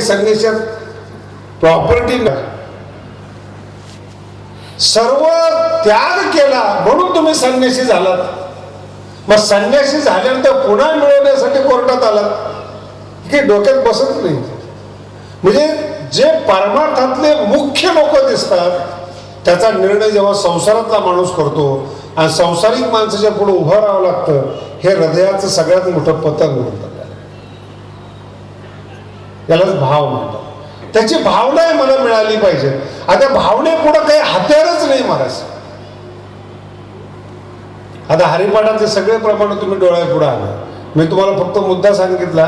काही प्रॉपर्टी सर्व त्याग केला म्हणून तुम्ही संन्यासी झालात. मग संन्यासी झाल्यानंतर पुन्हा मिळवण्यासाठी कोर्टात आलात. की डोक्यात बसत नाही. म्हणजे जे परमार्थातले मुख्य लोक दिसतात त्याचा निर्णय जेव्हा संसारातला माणूस करतो आणि संसारिक माणसाच्या पुढे उभं राहावं लागतं हे हृदयाचं सगळ्यात मोठं पतन होतं. यालाच भाव म्हणतात. त्याची भावना मला मिळाली पाहिजे. आता भावनेपुढे काही हत्यारच नाही महाराज. आता हरिपाठाचे सगळे प्रमाण तुम्ही डोळ्यापुढे आलं मी तुम्हाला फक्त मुद्दा सांगितला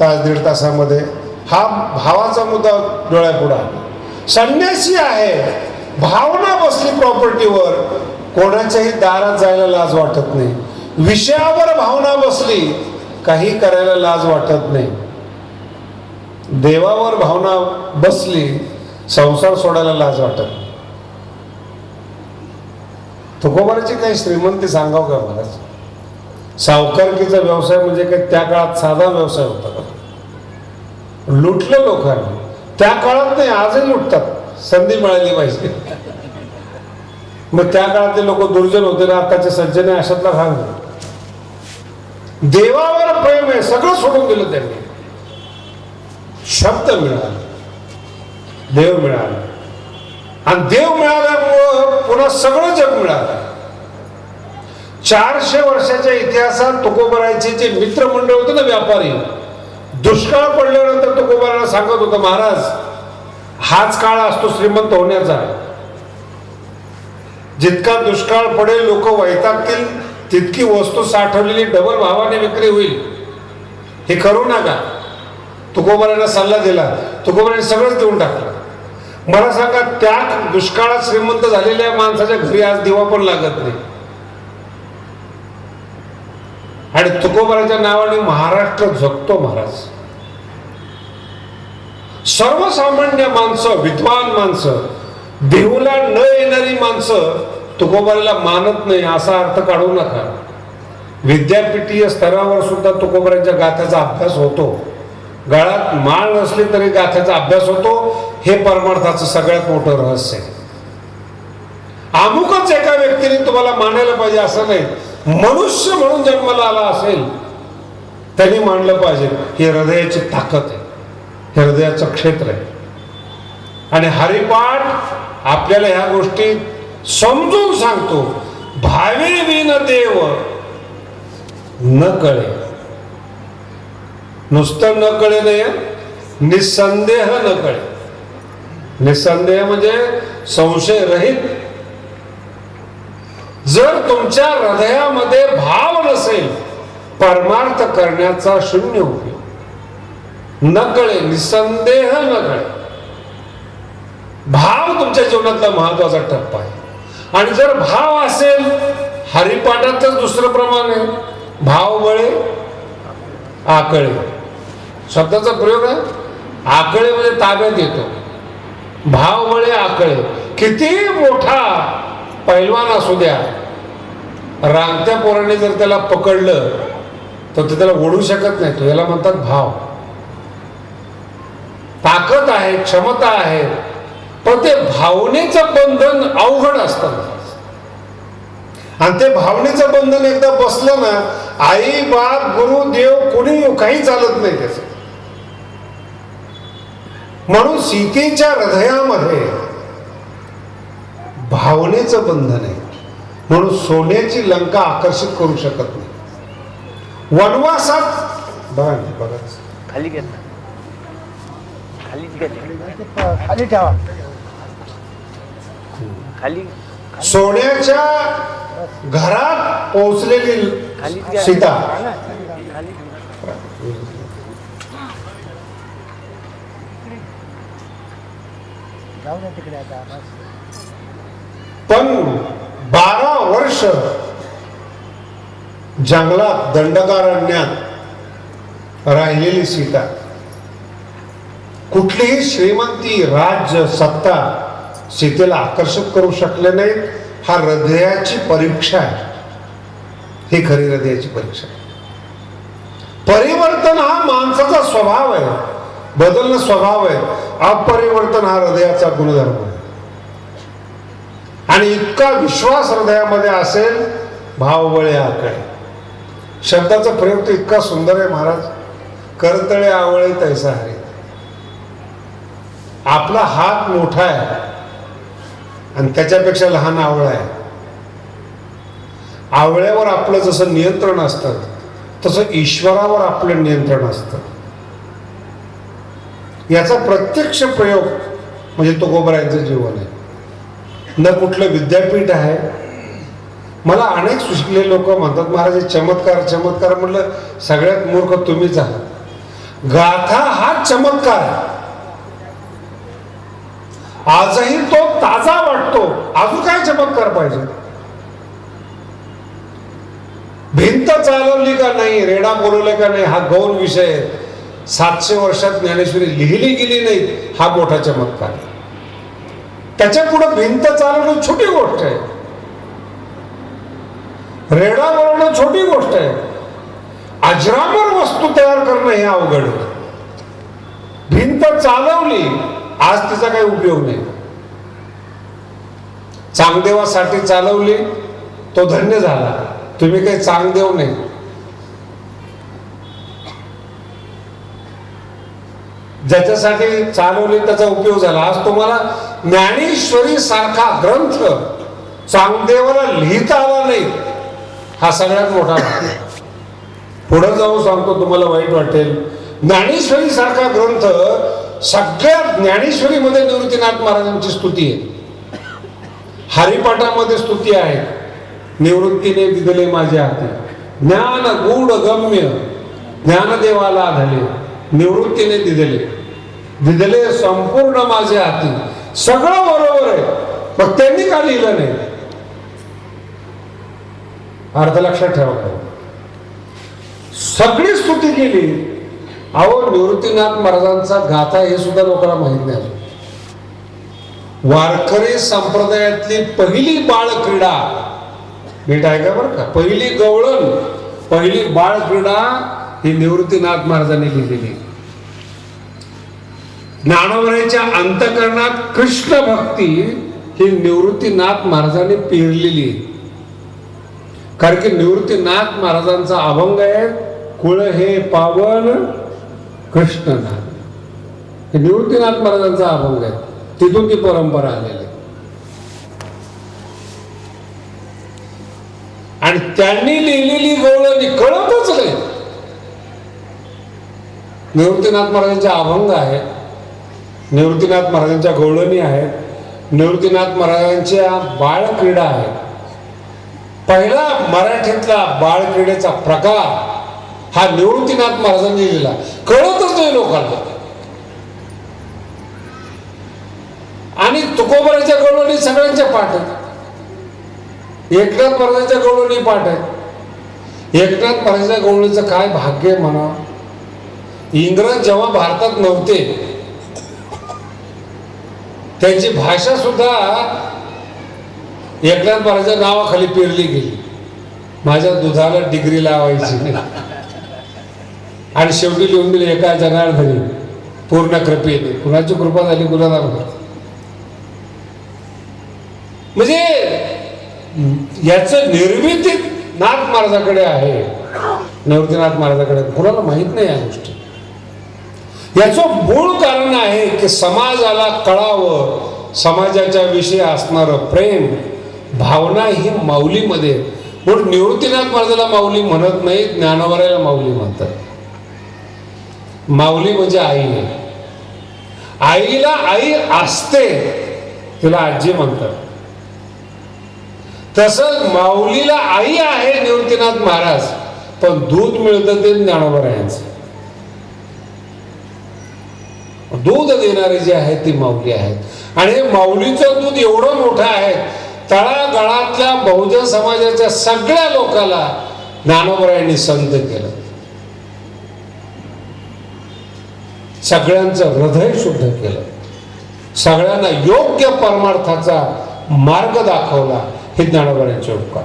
तास दीड तासामध्ये. हा भावाचा मुद्दा डोळ्यापुढे आला संन्यासी आहे. भावना बसली प्रॉपर्टीवर. कोणाच्याही दारात जायला लाज वाटत नाही. विषयावर भावना बसली काही करायला लाज वाटत नाही. देवावर भावना बसली संसार सोडायला लाज वाटत. तुकोबाराची काही श्रीमंती सांगाव का महाराज सावकारकीचा व्यवसाय म्हणजे काही त्या काळात साधा व्यवसाय होता. का लुटलं लोकांनी. त्या काळात नाही आजही लुटतात. संधी मिळाली पाहिजे. मग त्या काळातले लोक दुर्जन होते ना आताचे सज्जने अशातला भाग देवावर प्रेम आहे सगळं सोडून दिलं त्यांनी. शब्द मिळाला. देव मिळाला. आणि देव मिळाल्यामुळं पुन्हा सगळं जग मिळालं. चारशे वर्षाच्या इतिहासात तुकोबरायचे जे मित्रमंडळ होते ना व्यापारी दुष्काळ पडल्यानंतर तुकोबाराला सांगत होतं महाराज हाच काळ असतो श्रीमंत होण्याचा. जितका दुष्काळ पडेल लोक वैतागतील तितकी वस्तू साठवलेली डबल भावाने विक्री होईल. हे करू नका. तुकोबारांना सल्ला दिला. तुकोबाराने सगळंच देऊन टाकलं. मला सांगा त्या दुष्काळात श्रीमंत झालेल्या माणसाच्या घरी आज दिवा पण लागत नाही. आणि तुकोबाराच्या नावाने महाराष्ट्र झगतो महाराज. सर्वसामान्य माणसं विद्वान माणसं देहूला न येणारी माणसं तुकोबाराला मानत नाही असा अर्थ काढू नका. विद्यापीठीय स्तरावर सुद्धा तुकोबारांच्या गाथ्याचा अभ्यास होतो. गळात माळ नसली तरी गाथ्याचा अभ्यास होतो. हे परमार्थाचं सगळ्यात मोठं रहस्य आहे. अमुकच एका व्यक्तीने तुम्हाला मानायला पाहिजे असं नाही. मनुष्य म्हणून जन्माला आला असेल त्यांनी मानलं पाहिजे. ही हृदयाची ताकद आहे. हे हृदयाचं क्षेत्र आहे. आणि हरिपाठ आपल्याला ह्या गोष्टी समजून सांगतो. भावे विन देव न कळे. नुसतं न कळे नाही निसंदेह न कळे. निसंदेह म्हणजे संशय रहित जर तुमच्या हृदयामध्ये भाव नसेल परमार्थ करण्याचा शून्य उपयोग. न कळे निसंदेह न कळे. भाव तुमच्या जीवनातला महत्त्वाचा टप्पा आहे. आणि जर भाव असेल हरिपाठातच दुसरं प्रमाण आहे. भाव बळे आकळे. शब्दाचा प्रयोग आहे? आकळे म्हणजे ताब्यात येतो. भाव बळे आकळे किती मोठा पैलवान असू द्या. रांगत्या पोराने जर त्याला पकडलं तर ते त्याला ओढू शकत नाही. तो याला म्हणतात भाव. ताकद आहे क्षमता आहे पण ते भावनेचं बंधन अवघड असतं. आणि ते भावनेचं बंधन एकदा बसलं ना आई बाप गुरु देव कोणी काही चालत नाही त्याचं. म्हणून सीतेच्या हृदयामध्ये भावनेचं बंधन आहे. म्हणून सोन्याची लंका आकर्षित करू शकत नाही. वनवासात बघा बघा. खाली खाली ठेवा. खाली. सोन्याच्या घरात पोहोचलेली. सीता खाली जाऊ द्या तिकडे आता बस. पण बारा वर्ष जंगलात दंडकारण्यात राहिलेली सीता कुठलीही श्रीमंती राज्य सत्ता सीतेला आकर्षित करू शकले नाहीत. हा हृदयाची परीक्षा आहे. ही खरी हृदयाची परीक्षा आहे. परिवर्तन हा माणसाचा स्वभाव आहे. बदलणं स्वभाव आहे. अपरिवर्तन हा हृदयाचा गुणधर्म आहे. आणि इतका विश्वास हृदयामध्ये असेल भावबळे आकडे शब्दाचा प्रयोग तो इतका सुंदर आहे महाराज. करतळे आवळे तैसा हरे आपला हात मोठा आहे. आणि त्याच्यापेक्षा लहान आवळा आहे. आवळ्यावर आपलं जसं नियंत्रण असतं तसं ईश्वरावर आपलं नियंत्रण असतं. याचा प्रत्यक्ष प्रयोग म्हणजे तुकोबरायांचं जीवन आहे. न कुठलं विद्यापीठ आहे. मला अनेक सुशिकले लोक म्हणतात महाराज चमत्कार चमत्कार. म्हटलं सगळ्यात मूर्ख तुम्हीच आहात. गाथा हा चमत्कार आहे. आजही तो ताजा वाटतो. अजून काय चमत्कार पाहिजे? भिंत चालवली का नाही? रेडा बोलवले का नाही? हा गौण विषय आहे. सातशे वर्षात ज्ञानेश्वरी लिहिली गेली नाही हा मोठा चमत्कार त्याच्या पुढे भिंत चालवणं छोटी गोष्ट आहे. रेडा वळणं छोटी गोष्ट आहे. अजरामर वस्तू तयार करणं हे अवघड भिंत चालवली आज तिचा काही उपयोग नाही. चांगदेवासाठी चालवली तो धन्य झाला. तुम्ही काही चांगदेव नाही. ज्याच्यासाठी चालवले त्याचा उपयोग झाला. आज तुम्हाला ज्ञानेश्वरी सारखा ग्रंथ चांगदेवाला लिहिता आला नाही हा सगळ्यात मोठा पुढे जाऊन सांगतो तुम्हाला वाईट वाटेल. ज्ञानेश्वरी सारखा ग्रंथ सगळ्या ज्ञानेश्वरीमध्ये निवृत्तीनाथ महाराजांची स्तुती आहे. हरिपाठामध्ये स्तुती आहे. निवृत्तीने दिदले माझ्या हाती ज्ञान गूढ गम्य ज्ञानदेवाला आधले निवृत्तीने दिलेले. दिलेले संपूर्ण माझे हाती. सगळं बरोबर आहे पण त्यांनी का लिहिलं नाही? अर्ध लक्षात ठेवा. सगळी स्तुती केली. अहो निवृत्तीनाथ महाराजांचा गाथा हे सुद्धा लोकांना माहीत नाही वारकरी संप्रदायातली पहिली बाळ क्रीडा. नीट आहे का बरं का. पहिली गवळण पहिली बाळ क्रीडा ही निवृत्तीनाथ महाराजांनी लिहिलेली ज्ञानवरेच्या अंतकरणात कृष्ण भक्ती ही निवृत्तीनाथ महाराजांनी पेरलेली आहे. कारण की निवृत्तीनाथ महाराजांचा अभंग आहे कुळ हे पावन कृष्णनाथ हे निवृत्तीनाथ महाराजांचा अभंग आहे तिथून ती परंपरा आलेली आहे. आणि त्यांनी लिहिलेली गवळणी कळतच नाही निवृत्तीनाथ महाराजांचे अभंग आहे निवृत्तीनाथ महाराजांच्या गौळणी आहेत. निवृत्तीनाथ महाराजांच्या बाळक्रीडा आहेत. पहिला मराठीतला बाळक्रीडेचा प्रकार हा निवृत्तीनाथ महाराजांनी लिहिला. कळतच नाही लोकांना. आणि तुकोबराच्या गवळणी सगळ्यांच्या पाठ आहेत. एकनाथ महाराजांच्या गवळणी पाठ आहेत. एकनाथ महाराजांच्या गवळणीचं काय भाग्य आहे म्हणा? इंग्रज जेव्हा भारतात नव्हते त्यांची भाषा सुद्धा एकनाथ महाराजांच्या नावाखाली पेरली गेली. माझ्या दुधाला डिग्री लावायची. आणि शेवटी लिहून दिले एका जनार्दनी पूर्ण कृपेने. कुणाची कृपा झाली? कुणाला म्हणजे याचं निर्मिती नाथ महाराजाकडे आहे. निवृत्तीनाथ महाराजाकडे कुणाला माहीत नाही या गोष्टी. याचं मूळ कारण आहे की समाजाला कळावं समाजाच्या विषयी असणारं प्रेम भावना ही माऊलीमध्ये. म्हणून निवृत्तीनाथ महाराजाला माऊली म्हणत नाही ज्ञानोबरायला माऊली म्हणतात. माऊली म्हणजे आई. आईला आई असते तिला आजी म्हणतात. तसंच माऊलीला आई आहे निवृत्तीनाथ महाराज पण दूध मिळतं ते ज्ञानोबरायांचं दूध देणारे जे आहेत ती माऊली आहेत. आणि हे माऊलीचं दूध एवढं मोठं आहे तळागाळातल्या बहुजन समाजाच्या सगळ्या लोकाला ज्ञानोबरायांनी संत केलं. सगळ्यांचं हृदय शुद्ध केलं. सगळ्यांना योग्य परमार्थाचा मार्ग दाखवला हे ज्ञानोबरायांचे उपकार.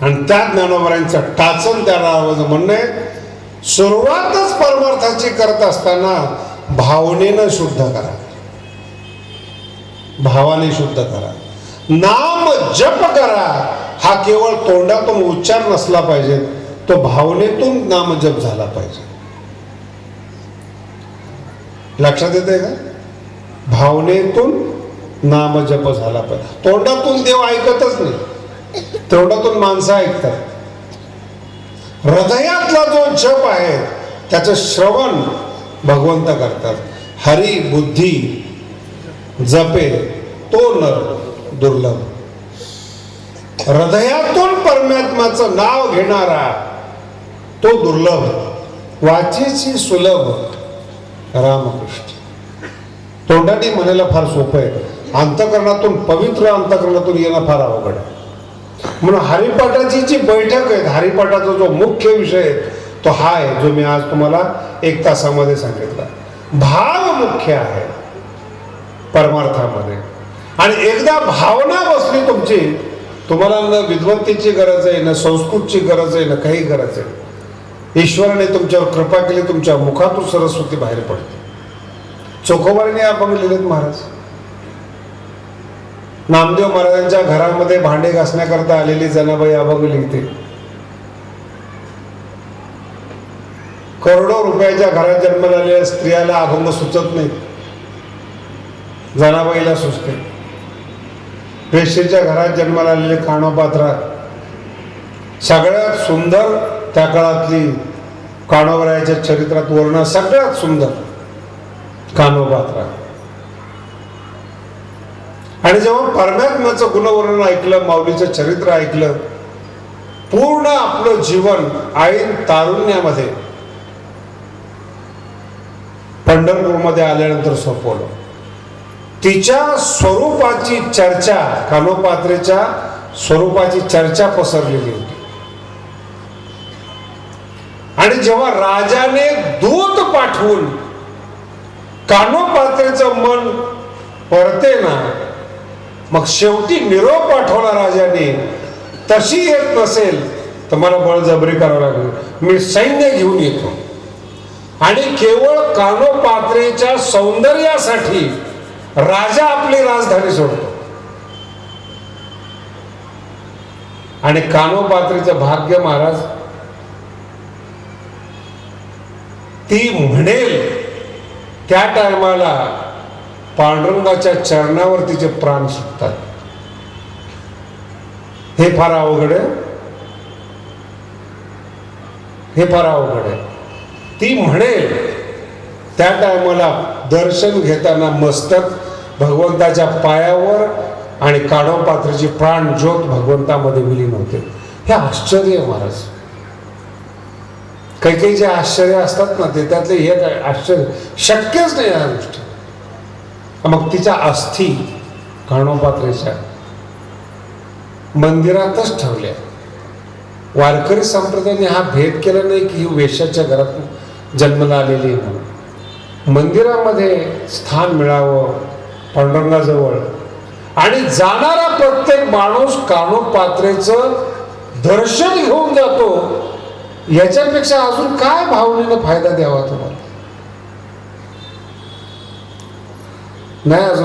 आणि त्या ज्ञानोबरायांचं टाचन त्या म्हणणं आहे सुरुवातच परमार्थाची करत असताना भावनेनं शुद्ध करा. भावाने शुद्ध करा. नाम जप करा. हा केवळ तोंडातून उच्चार नसला पाहिजे तो भावनेतून नाम जप झाला पाहिजे. लक्षात येते का? भावनेतून नाम जप झाला पाहिजे. तोंडातून देव ऐकतच नाही. तोंडातून माणसं ऐकतात. हृदयातला जो जप आहे त्याचं श्रवण भगवंत करतात. हरी बुद्धी जपे तो नर दुर्लभ. हृदयातून परमात्माचं नाव घेणारा तो दुर्लभ वाचेची सुलभ रामकृष्ण. तोंडाने म्हणायला फार सोपं आहे. अंतकरणातून पवित्र अंतकरणातून येणं फार अवघड आहे. म्हणून हरिपाठाची जी बैठक आहे हरिपाठाचा जो मुख्य विषय आहे तो हा आहे जो मी आज तुम्हाला एक तासामध्ये सांगितला. भाव मुख्य आहे परमार्थामध्ये. आणि एकदा भावना बसली तुमची तुम्हाला ना विद्वत्तेची गरज आहे न संस्कृतची गरज आहे ना काही गरज आहे. ईश्वराने तुमच्यावर कृपा केली तुमच्या मुखातून सरस्वती बाहेर पडते चोखोबारीने आपण लिहिलेत महाराज. नामदेव महाराजांच्या घरामध्ये भांडे घासण्याकरता आलेली जनाबाई अभंग लिहिते. करोडो रुपयाच्या घरात जन्माला आलेल्या स्त्रियाला अभंग सुचत नाही जनाबाईला सुचते. पेशीच्या घरात जन्माला आलेले काणोपात्रा सगळ्यात सुंदर त्या काळातली काणोबरायाच्या चरित्रात वर्ण सगळ्यात सुंदर. कानोपात्रा. आणि जेव्हा परमात्म्याचं गुणवर्णन ऐकलं माऊलीचं चरित्र ऐकलं पूर्ण आपलं जीवन ऐन तारुण्यामध्ये पंढरपूरमध्ये आल्यानंतर सोपवलं. तिच्या स्वरूपाची चर्चा कानोपात्रेच्या स्वरूपाची चर्चा पसरलेली होती. आणि जेव्हा राजाने दूत पाठवून कानोपात्रेचं मन परते ना मग शेवटी निरोप पाठवला राजाने. तशी येत नसेल तर मला बळजबरी करावं लागेल. मी सैन्य घेऊन येतो. आणि केवळ कानोपात्रेच्या सौंदर्यासाठी राजा आपली राजधानी सोडतो. आणि कानोपात्रेचं भाग्य महाराज ती म्हणेल त्या टायमाला पांडुरंगाच्या चरणावर तिचे प्राण सुटतात हे फार अवघड आहे. हे फार अवघड आहे. ती म्हणेल त्या टायमाला दर्शन घेताना मस्तक भगवंताच्या पायावर आणि काढोपात्राची प्राण ज्योत भगवंतामध्ये विलीन होते हे आश्चर्य महाराज. काही काही जे आश्चर्य असतात ना ते त्यातले हे आश्चर्य. शक्यच नाही या गोष्टी. मग तिच्या अस्थी घाणोपात्रेच्या मंदिरातच ठेवल्या. वारकरी संप्रदायाने हा भेद केला नाही की ही वेश्याच्या घरात जन्मला आलेली आहे म्हणून. मंदिरामध्ये स्थान मिळावं पांडुरंगाजवळ. आणि जाणारा प्रत्येक माणूस कानोपात्रेचं दर्शन घेऊन जातो याच्यापेक्षा अजून काय भावनेनं फायदा द्यावा तुम्हाला? नाही अजून